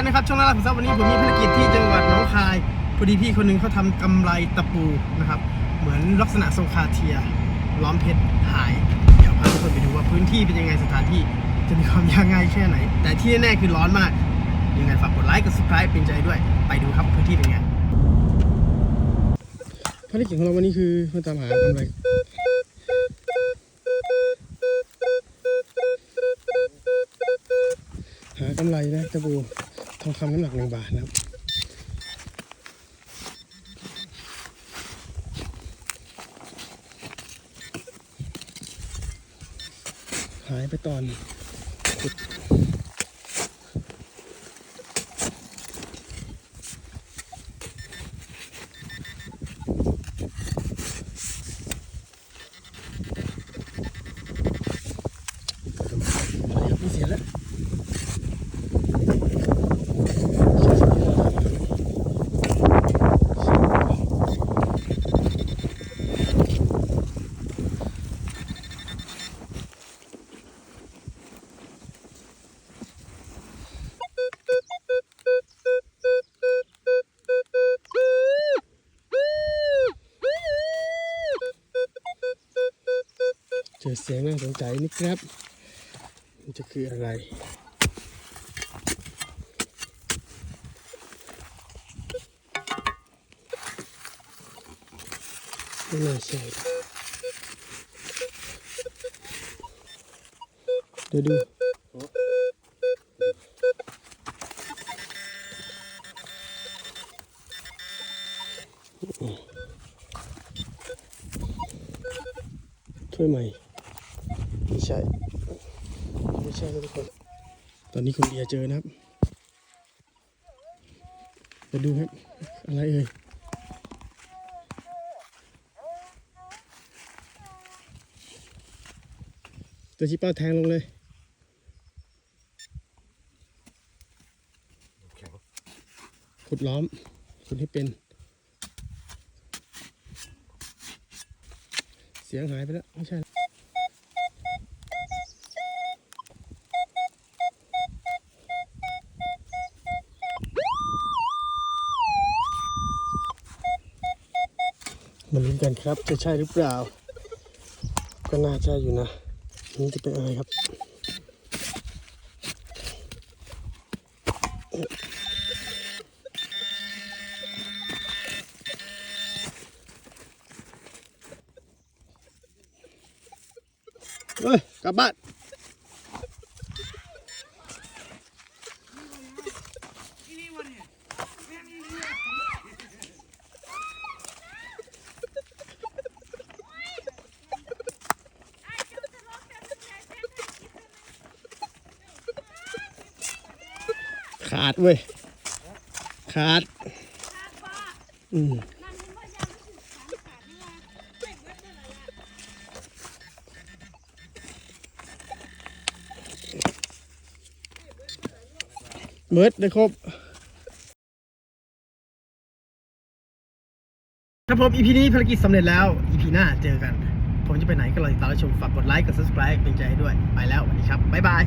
นนะครับช่องน่ารักของซับวันนี้ผมมีภารกิจที่จังหวัดหนองคายพอดีพี่คนหนึงเขาทำกำไรตะปูนะครับ เหมือนลักษณะทรงคาเทีย ล้อมเพชรหาย เดี๋ยวพาทุกคนไปดูว่าพื้นที่เป็นยังไงสถานที่จะมีความยากง่ายแค่ไหน แต่ที่แน่คือร้อนมากยังไงฝากกดไลค์กด subscribe เป็นใจด้วย ไปดูครับพื้นที่เป็นไงภารกิจของเราวันนี้คือมาตามหากำไรหากำไรนะตะบู ทองคำน้ำหนักหนึ่งบาทนะครับหายไปตอนขุด เจอเสียงน่าสนใจนี่ครับ มันจะคืออะไร ไม่น่าใช่เดี๋ยวดูถ้วยใหม่ไม่ ใช่ไม่ใช่ทุกคน ตอนนี้คุณเดียเจอนะครับไปดูครับ อะไรเอ่ยตัวชี้เป้าแทงลงเลยขุดล้อมขุดให้เป็น เสียงหายไปแล้ว ไม่ใช่ มาลุ้นกันครับ จะใช่หรือเปล่า ก็น่าจะอยู่นะ นี่จะเป็นอะไรครับเฮ้ยกลับบ้าน ขาดเว้ย ขาด อืมเบิดได้ครบครับผม EP นี้ภารกิจสำเร็จแล้ว EP หน้าเจอกัน ผมจะไปไหนก็รอติดตามรับชมฝากกดไลค์กด subscribe เป็นใจให้ด้วย ไปแล้วสวัสดีครับ บ๊ายบาย